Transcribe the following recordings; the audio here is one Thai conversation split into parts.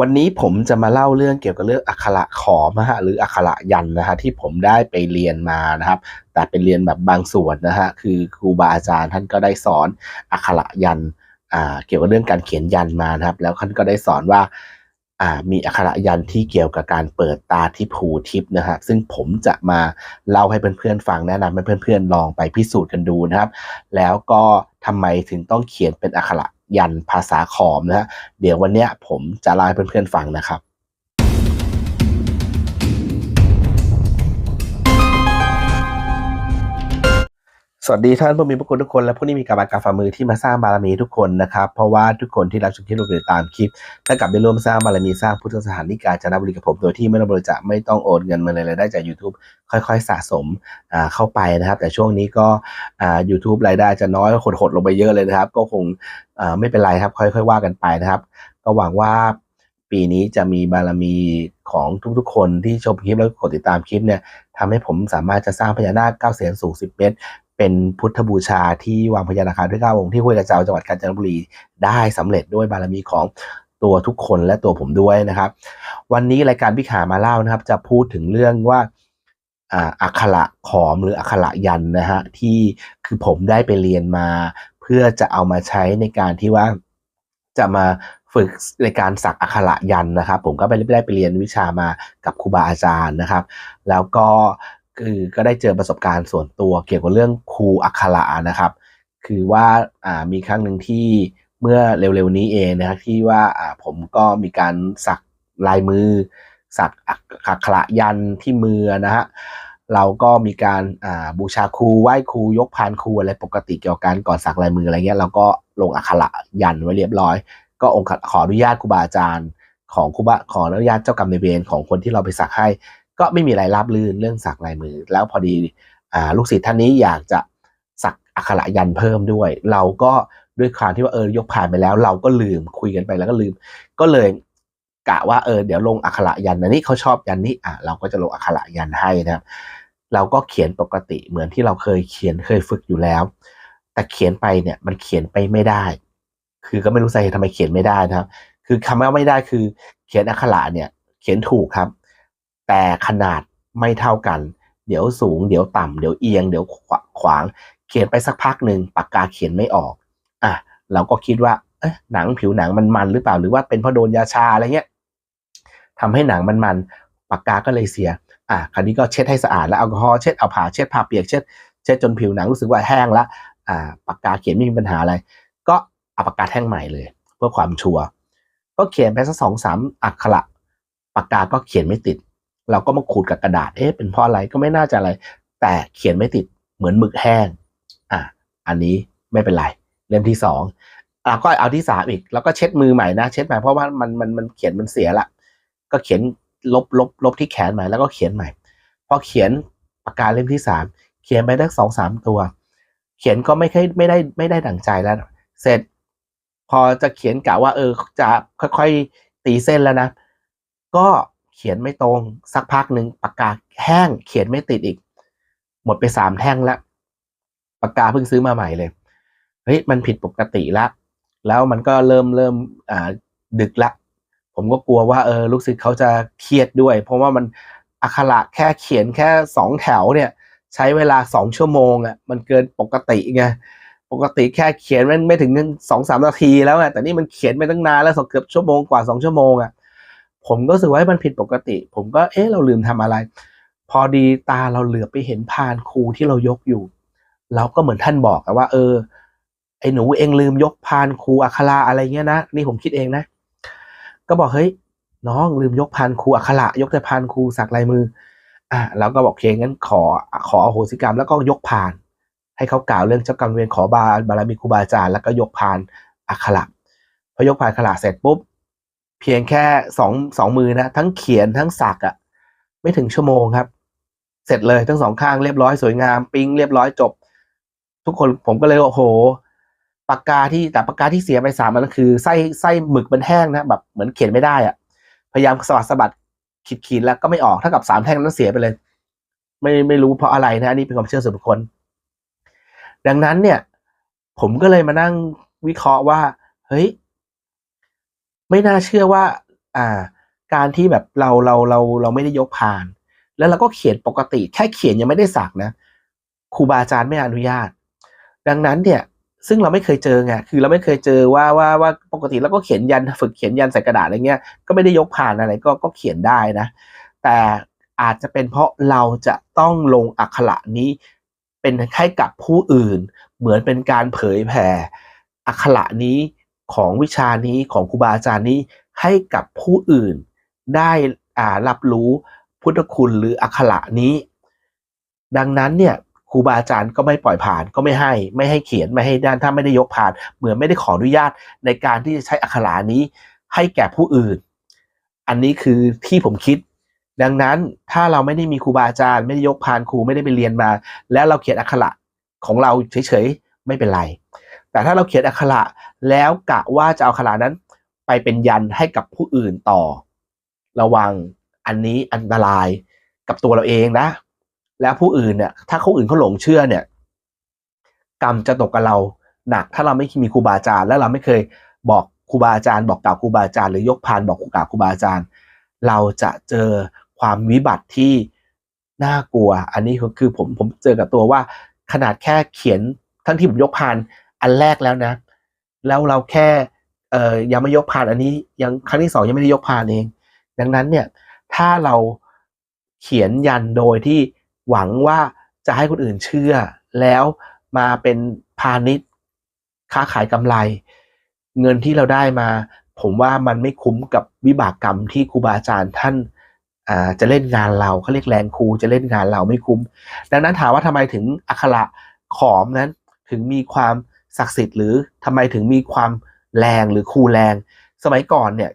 วันนี้ผมจะมาเล่าเรื่องเกี่ยวกับเรื่องอักขระขอมะฮะหรืออักขระยันนะฮะที่ผมได้ไปเรียนมานะครับ แต่เป็นเรียนแบบบางส่วนนะฮะคือครูบาอาจารย์ท่านก็ได้สอนอักขระยันอ่าเกี่ยวกับเรื่องการเขียนยันมานะครับ แล้วท่านก็ได้สอนว่าอ่ามีอักขระยันที่เกี่ยวกับการเปิดตาทิพูทิพนะฮะซึ่งผมจะมาเล่าให้เพื่อนๆฟังแนะนำให้เพื่อนๆลองไปพิสูจน์กันดูนะครับ แล้วก็ทำไมถึงต้องเขียนเป็นอักขระ ยันภาษาขอมนะฮะเดี๋ยววันเนี้ยผมจะเล่าให้เพื่อนๆฟังนะครับ สวัสดีท่านผู้มีพระคุณทุกคนและผู้ที่มีกำลังการฝ่ามือที่มาสร้างบารมีทุกคนนะครับ เพราะว่าทุกคนที่รับชมคลิปเราติดตามคลิปถ้ากลับได้ร่วมสร้างบารมีสร้างพุทธสถานที่กาญจนบุรีกับผมโดยที่ไม่ต้องบริจาคไม่ต้องโอนเงินมาเลยรายได้จาก YouTube ค่อยๆ สะสมเข้าไปนะครับ แต่ช่วงนี้ก็อ่า YouTube รายได้จะน้อยหดๆลงไปเยอะเลยนะครับ ก็คงไม่เป็นไรครับค่อยๆว่ากันไปนะครับ ก็หวังว่าปีนี้จะมีบารมีของทุกๆ คนที่ชมคลิปแล้วกดติดตามคลิปเนี่ยทำให้ผมสามารถจะสร้างพญานาคเก้าเสียนสูง10เมตร เป็นพุทธบูชาที่วางพญานาคาด้วยก้าองค์ที่ห้วยกระเจ้าจังหวัดกาญจนบุรีได้สำเร็จด้วยบารมีของตัวทุกคนและตัวผมด้วยนะครับ วันนี้รายการพิขามาเล่านะครับ จะพูดถึงเรื่องว่าอักขระขอมหรืออักขระยันนะฮะที่คือผมได้ไปเรียนมา เพื่อจะเอามาใช้ในการที่ว่าจะมาฝึกในการสักอักขระยันนะครับ ผมก็ไปได้ไปเรียนวิชามากับครูบาอาจารย์นะครับ แล้วก็ คือก็ได้เจอประสบการณ์ส่วนตัวเกี่ยวกับเรื่องครูอักขระนะครับ คือว่าามีครั้งหนึ่งที่เมื่อเร็วๆนี้เองนะครับที่ว่าาผมก็มีการสักลายมือ สักอักขระยันที่มือนะฮะเราก็มีการาบูชาครูไหว้ครูยกพานครูอะไรปกติเกี่ยวกับการก่อนสักลายมืออะไรเงี้ยเราก็ลงอักขระยันไว้เรียบร้อย ก็องค์ขออนุญาตครูบาอาจารย์ของครูบาขออนุญาตเจ้ากรรมนายเวรของคนที่เราไปสักให้ ก็ไม่มีอะไรรับลื่นเรื่องสักลายมือ แล้วพอดีอลูกศิษย์ท่านนี้อยากจะสักอักขระยันเพิ่มด้วย เราก็ด้วยความที่ว่าเออยกผ่านไปแล้ว เราก็ลืมคุยกันไปแล้วก็ลืม ก็เลยกะว่าเออเดี๋ยวลงอักขระยันอันนี้เขาชอบยันนี้อะเราก็จะลงอักขระยันให้นะครับ เราก็เขียนปกติเหมือนที่เราเคยเขียนเคยฝึกอยู่แล้ว แต่เขียนไปเนี่ยมันเขียนไปไม่ได้ คือก็ไม่รู้สาเหตุทำไมเขียนไม่ได้นะครับ คือคำว่าไม่ได้คือ เขียนอักขระเนี่ย เขียนถูกครับ แต่ขนาดไม่เท่ากัน เดี๋ยวสูง เดี๋ยวต่ำเดี๋ยวเอียง เดี๋ยวขวาง เขียนไปสักพักหนึ่งปากกาเขียนไม่ออก อะเราก็คิดว่าเอ๊ะหนังผิวหนังมันมันหรือเปล่า หรือว่าเป็นเพราะโดนยาชาอะไรเงี้ยทำให้หนังมันมันปากกาก็เลยเสีย อะคราวนี้ก็เช็ดให้สะอาดแล้วแอลกอฮอล์เช็ดเอาผ้าเช็ดผ้าเปียกเช็ดเช็ดจนผิวหนังรู้สึกว่าแห้งละอ่าปากกาเขียนไม่มีปัญหาอะไร ก็เอาปากกาแท่งใหม่เลย เพื่อความชัวร์ก็เขียนไปสักสองสามอักขระปากกาก็เขียนไม่ติด เราก็มาขูดกับกระดาษ เอ๊ะ เป็นเพราะอะไรก็ไม่น่าจะอะไร แต่เขียนไม่ติดเหมือนหมึกแห้ง อะ อันนี้ไม่เป็นไร เล่มที่สองอะก็เอาที่สามอีก แล้วก็เช็ดมือใหม่นะ เช็ดใหม่เพราะว่ามันมันมันเขียนมันเสียละ ก็เขียนลบลบลบที่แขนใหม่แล้วก็เขียนใหม่ พอเขียนปากกาเล่มที่สามเขียนไปได้สองสามตัว เขียนก็ไม่ค่อยไม่ได้ไม่ได้ดั่งใจแล้ว เสร็จ พอจะเขียนกะว่า เออจะค่อยๆตีเส้นแล้วนะ ก็ เขียนไม่ตรง สักพักหนึ่งปากกาแห้งเขียนไม่ติดอีก หมดไปสามแท่งแล้วปากกาเพิ่งซื้อมาใหม่เลยเฮ้ยมันผิดปกติละ แล้วมันก็เริ่มเริ่มอ่าดึกละ ผมก็กลัวว่าเออลูกศิษย์เขาจะเครียดด้วย เพราะว่ามันอักขระแค่เขียนแค่สองแถวเนี่ย ใช้เวลาสองชั่วโมงอะมันเกินปกติไงปกติแค่เขียนมันไม่ถึงสองสามนาทีแล้วอะแต่นี่มันเขียนไปตั้งนานแล้วเกือบชั่วโมงกว่าสองชั่วโมงอะ ผมก็รู้สึกว่ามันผิดปกติ ผมก็เอ๊ะเราลืมทำอะไร พอดีตาเราเหลือไปเห็นพานครูที่เรายกอยู่ เราก็เหมือนท่านบอกว่า เออ ไอ้หนูเองลืมยกพานครูอัคราอะไรเงี้ยนะนี่ผมคิดเองนะ ก็บอกเฮ้ยน้องลืมยกพานครูอัคระ ยกแต่พานครูสักลายมือ อะเราก็บอกเคงั้นขอขออโหสิกรรมแล้วก็ยกพาน ให้เขากล่าวเรื่องเจ้ากรรมเวรขอบาบารมีครูบาอาจารย์แล้วก็ยกพานอัคระพอยกพานอัคระเสร็จปุ๊บ เพียงแค่สองสองมือนะทั้งเขียนทั้งสักอะ่ะไม่ถึงชั่วโมงครับ เสร็จเลยทั้งสองข้างเรียบร้อยสวยงามปิ้งเรียบร้อยจบ ทุกคนผมก็เลยโอ้โหปากกาที่แต่ปากกาที่เสียไปสามมันคือไส้ไส้หมึกมันแห้งนะแบบเหมือนเขียนไม่ได้อะพยายามสวัสดสบัดขีดขีดแล้วก็ไม่ออกเท่ากับสามแท่งนั้นเสียไปเลย ไม่ไม่รู้เพราะอะไรนะอันนี้เป็นความเชื่อส่วนบุคคล ดังนั้นเนี่ย ผมก็เลยมานั่งวิเคราะห์ว่า เฮ้ย ไม่น่าเชื่อว่า อ่า การที่แบบเราเราเราเราไม่ได้ยกพาน แล้วเราก็เขียนปกติ แค่เขียนยังไม่ได้สักนะครูบาอาจารย์ไม่อนุญาต ดังนั้นเนี่ย ซึ่งเราไม่เคยเจอไงคือเราไม่เคยเจอว่าว่าว่าปกติเราก็เขียนยันฝึกเขียนยันใส่กระดาษอะไรเงี้ยก็ไม่ได้ยกผ่านอะไรก็ก็เขียนได้นะ แต่อาจจะเป็นเพราะเราจะต้องลงอักขระนี้เป็นให้กับผู้อื่น เหมือนเป็นการเผยแผ่อักขระนี้ ของวิชานี้ของครูบาอาจารย์นี้ให้กับผู้อื่นได้อ่ารับรู้พุทธคุณหรืออักขระนี้ ดังนั้นเนี่ยครูบาอาจารย์ก็ไม่ปล่อยผ่านก็ไม่ให้ไม่ให้เขียนไม่ให้ด้านถ้าไม่ได้ยกผ่าน เหมือนไม่ได้ขออนุญาตในการที่จะใช้อักขระนี้ให้แก่ผู้อื่น อันนี้คือที่ผมคิด ดังนั้นถ้าเราไม่ได้มีครูบาอาจารย์ ไม่ได้ยกพานครูไม่ได้ไปเรียนมา แล้วเราเขียนอักขระของเราเฉยๆไม่เป็นไร แต่ถ้าเราเขียนอักขระแล้วกะว่าจะเอาอักขระนั้น ไปเป็นยันให้กับผู้อื่นต่อ ระวังอันนี้อันตรายกับตัวเราเองนะ แล้วผู้อื่นเนี่ยถ้าเขาอื่นเขาหลงเชื่อเนี่ย กรรมจะตกกับเราหนัก ถ้าเราไม่มีครูบาอาจารย์และเราไม่เคยบอกครูบาอาจารย์ บอกกล่าวครูบาอาจารย์หรือยกพานบอกกล่าวครูบาอาจารย์ เราจะเจอความวิบัติที่น่ากลัว อันนี้คือผมผมเจอกับตัวว่าขนาดแค่เขียนทั้งที่ผมยกพาน อันแรกแล้วนะ แล้วเราแค่เอ่อยังไม่ยกพานอันนี้ ยังครั้งที่สองยังไม่ได้ยกพานเอง ดังนั้นเนี่ยถ้าเราเขียนยันโดยที่หวังว่าจะให้คนอื่นเชื่อ แล้วมาเป็นพาณิชย์ค้าขายกำไร เงินที่เราได้มา ผมว่ามันไม่คุ้มกับวิบากกรรมที่ครูบาอาจารย์ท่านาจะเล่นงานเราเขาเรียกแรงครูจะเล่นงานเราไม่คุ้ม ดังนั้นถามว่าทำไมถึงอักขระขอมนั้นถึงมีความ ศักดิ์สิทธิ์หรือทำไมถึงมีความแรงหรือคูแรง สมัยก่อนเนี่ย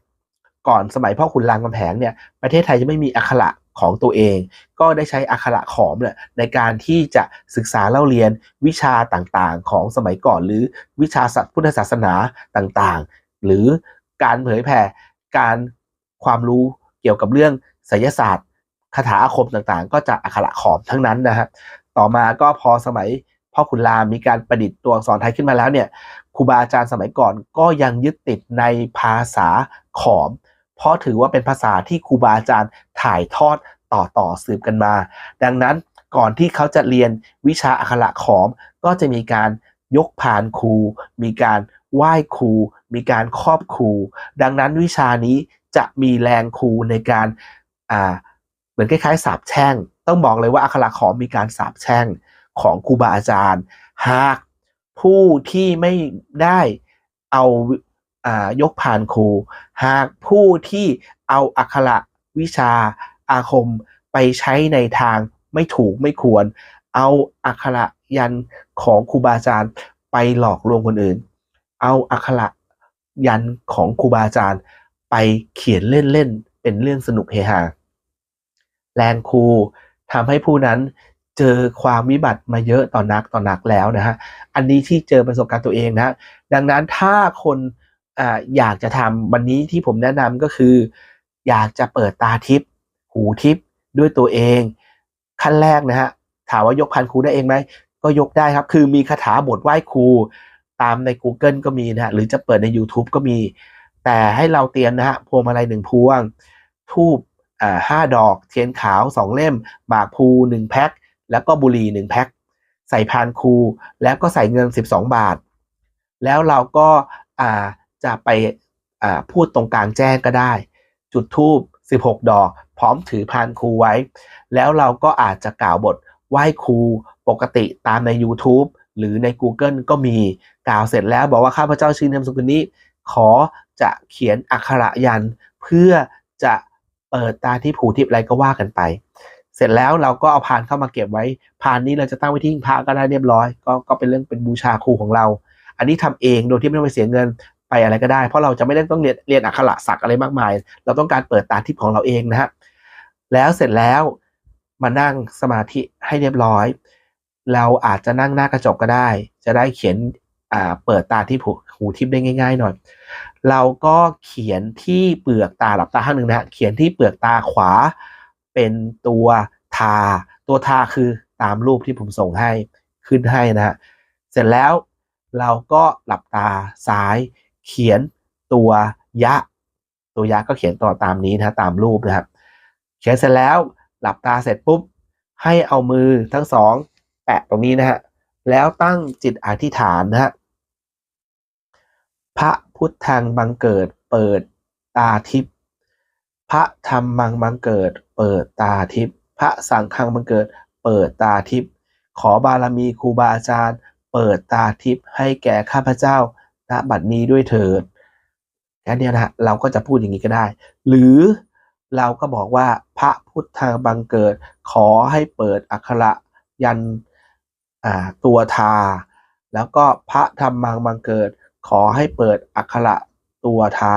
ก่อนสมัยพ่อขุนรามคำแหงเนี่ยประเทศไทยจะไม่มีอักขระของตัวเอง ก็ได้ใช้อักขระขอมเนี่ยในการที่จะศึกษาเล่าเรียนวิชาต่างๆ ของสมัยก่อน หรือวิชาศัพุทธศาสนาต่างๆ หรือการเผยแผ่การความรู้เกี่ยวกับเรื่องไสยศาสตร์คาถาอาคมต่างๆ ก็จะอักขระขอมทั้งนั้นนะฮะต่อมาก็พอสมัย พ่อขุนรามมีการประดิษฐ์ตัวอักษรไทยขึ้นมาแล้วเนี่ยครูบาอาจารย์สมัยก่อนก็ยังยึดติดในภาษาขอม เพราะถือว่าเป็นภาษาที่ครูบาอาจารย์ถ่ายทอดต่อต่อสืบกันมา ดังนั้นก่อนที่เขาจะเรียนวิชาอักขระขอม ก็จะมีการยกพานครู มีการไหว้ครู มีการครอบครู ดังนั้นวิชานี้จะมีแรงครูในการอ่าเหมือนคล้ายๆสาบแช่ง ต้องบอกเลยว่าอักขระขอมมีการสาบแช่ง ของครูบาอาจารย์ หากผู้ที่ไม่ได้เอาอ่ายกผ่านครู หากผู้ที่เอาอักขระวิชาอาคมไปใช้ในทางไม่ถูกไม่ควร เอาอักขระยันของครูบาอาจารย์ไปหลอกลวงคนอื่น เอาอักขระยันของครูบาอาจารย์ ไปเขียนเล่นๆเป็นเรื่องสนุกเฮฮาแรงครูทำให้ผู้นั้น เจอความวิบัติมาเยอะต่อนักต่อนักแล้วนะฮะอันนี้ที่เจอประสบการณ์ตัวเองนะดังนั้นถ้าคนออยากจะทำวันนี้ที่ผมแนะนำก็คือ อยากจะเปิดตาทิพย์หูทิพย์ด้วยตัวเอง ขั้นแรกนะฮะถามว่ายกพันครูได้เองไหมก็ยกได้ครับ คือมีคาถาบทไหว้ครูตามใน Google ก็มีนะฮะหรือจะเปิดใน YouTube ก็มี แต่ให้เราเตรียมนะฮะพวงมาลัยหนึ่งพวง ทูบห้าดอก เทียนขาวสองเล่มหมากพลูหนึ่งแพ็ค แล้วก็บุหรี่หนึ่งแพ็คใส่พานครูแล้วก็ใส่เงิน 12 บาท แล้วเราก็าจะไปพูดตรงกลางแจ้งก็ได้ จุดทูบ16 ดอก พร้อมถือพานครูไว้ แล้วเราก็อาจจะกล่าวบทไหว้ครูปกติตามใน YouTube หรือใน Google ก็มีกล่าวเสร็จแล้วบอกว่าข้าพเจ้าชื่อนามสกุลนี้ ขอจะเขียนอักขระยัน เพื่อจะเปิดตาที่ผูทิพย์อะไรก็ว่ากันไป เสร็จแล้วเราก็เอาพานเข้ามาเก็บไว้ พานนี้เราจะตั้งไว้ที่หิ้งพระก็ได้เรียบร้อย ก็ก็เป็นเรื่องเป็นบูชาครูของเรา อันนี้ทำเองโดยที่ไม่ต้องไปเสียเงินไปอะไรก็ได้ เพราะเราจะไม่ได้ต้องเรียนเรียนอักขระศักดิ์อะไรมากมาย เราต้องการเปิดตาทิพย์ของเราเองนะฮะแล้วเสร็จแล้วมานั่งสมาธิให้เรียบร้อย เราอาจจะนั่งหน้ากระจกก็ได้ จะได้เขียนอ่าเปิดตาที่หูหูทิพย์ได้ง่าย ๆ หน่อย เราก็เขียนที่เปลือกตาหลับตาข้างหนึ่งนะฮะเขียนที่เปลือกตาขวา เป็นตัวทา ตัวทาคือตามรูปที่ผมส่งให้ขึ้นให้นะฮะเสร็จแล้วเราก็หลับตาซ้าย เขียนตัวยะ ตัวยะก็เขียนต่อตามนี้นะตามรูปนะครับ เขียนเสร็จแล้วหลับตาเสร็จปุ๊บ ให้เอามือทั้งสองแปะตรงนี้นะฮะแล้วตั้งจิตอธิษฐานนะฮะพระพุทธังบังเกิดเปิดตาทิพย์ พระธรรมังบังเกิด เปิดตาทิพย์พระสังฆังบังเกิด เปิดตาทิพย์ขอบารมีครูบาอาจารย์ เปิดตาทิพย์ให้แก่ข้าพเจ้าณบัดนี้ด้วยเถิดแค่นี้นะเราก็จะพูดอย่างนี้ก็ได้ หรือเราก็บอกว่าพระพุทธาบังเกิด ขอให้เปิดอักขระยันตัวทา แล้วก็พระธรรมังบังเกิด ขอให้เปิดอักขระตัวทา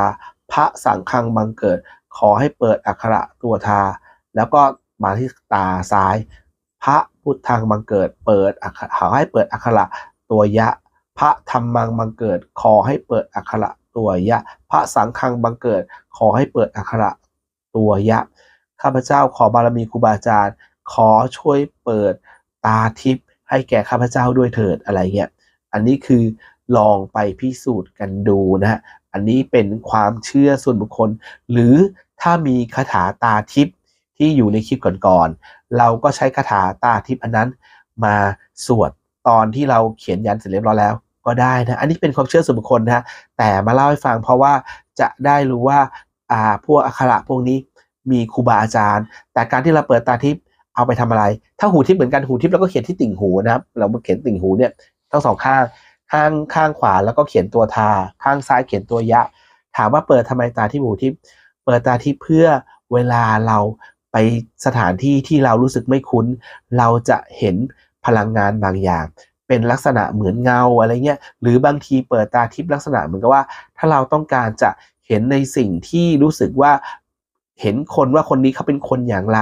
พระสังฆังบังเกิด ขอให้เปิดอักขระตัวทา แล้วก็มาที่ตาซ้าย พระพุทธังบังเกิด เปิดอักขระขอให้เปิดอักขระตัวยะ พระธรรมังบังเกิด ขอให้เปิดอักขระตัวยะ พระสังฆังบังเกิด ขอให้เปิดอักขระตัวยะ ข้าพเจ้าขอบารมีครูบาอาจารย์ ขอช่วยเปิดตาทิพย์ให้แก่ข้าพเจ้าด้วยเถิดอะไรเงี้ย อันนี้คือลองไปพิสูจน์กันดูนะฮะ อันนี้เป็นความเชื่อส่วนบุคคล หรือถ้ามีคาถาตาทิพย์ที่อยู่ในคลิปก่อนๆเราก็ใช้คาถาตาทิพย์อันนั้นมาสวดตอนที่เราเขียนยันเสร็จเรียบร้อยแล้วก็ได้นะ อันนี้เป็นความเชื่อส่วนบุคคลนะ แต่มาเล่าให้ฟังเพราะว่าจะได้รู้ว่าอ่าพวกอักขระพวกนี้มีครูบาอาจารย์ แต่การที่เราเปิดตาทิพย์เอาไปทำอะไร ถ้าหูทิพย์เหมือนกันหูทิพย์เราก็เขียนที่ติ่งหูนะครับ เราเขียนติ่งหูเนี่ยทั้งสองข้าง ข้างข้างขวาแล้วก็เขียนตัวทา ข้างซ้ายเขียนตัวยะ ถามว่าเปิดทำไมตาที่หูทิพย์เปิดตาทิพย์เพื่อเวลาเราไปสถานที่ที่เรารู้สึกไม่คุ้น เราจะเห็นพลังงานบางอย่าง เป็นลักษณะเหมือนเงาอะไรเงี้ยหรือบางทีเปิดตาทิพย์ลักษณะเหมือนกับว่า ถ้าเราต้องการจะเห็นในสิ่งที่รู้สึกว่าเห็นคนว่าคนนี้เขาเป็นคนอย่างไร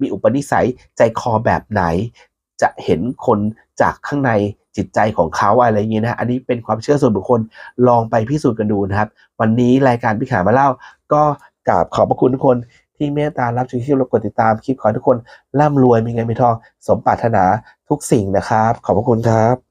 มีอุปนิสัยใจคอแบบไหน จะเห็นคนจากข้างใน จิตใจของเขาอะไรอย่างเงี้ยนะอันนี้เป็นความเชื่อส่วนบุคคลลองไปพิสูจน์กันดูนะครับ วันนี้รายการพิขามาเล่า ก็กราบขอบพระคุณทุกคนที่เมตตารับชมคลิปและกดติดตามคลิปขอทุกคนร่ำรวยมีเงินมีทอง สมปรารถนาทุกสิ่งนะครับ ขอบพระคุณครับ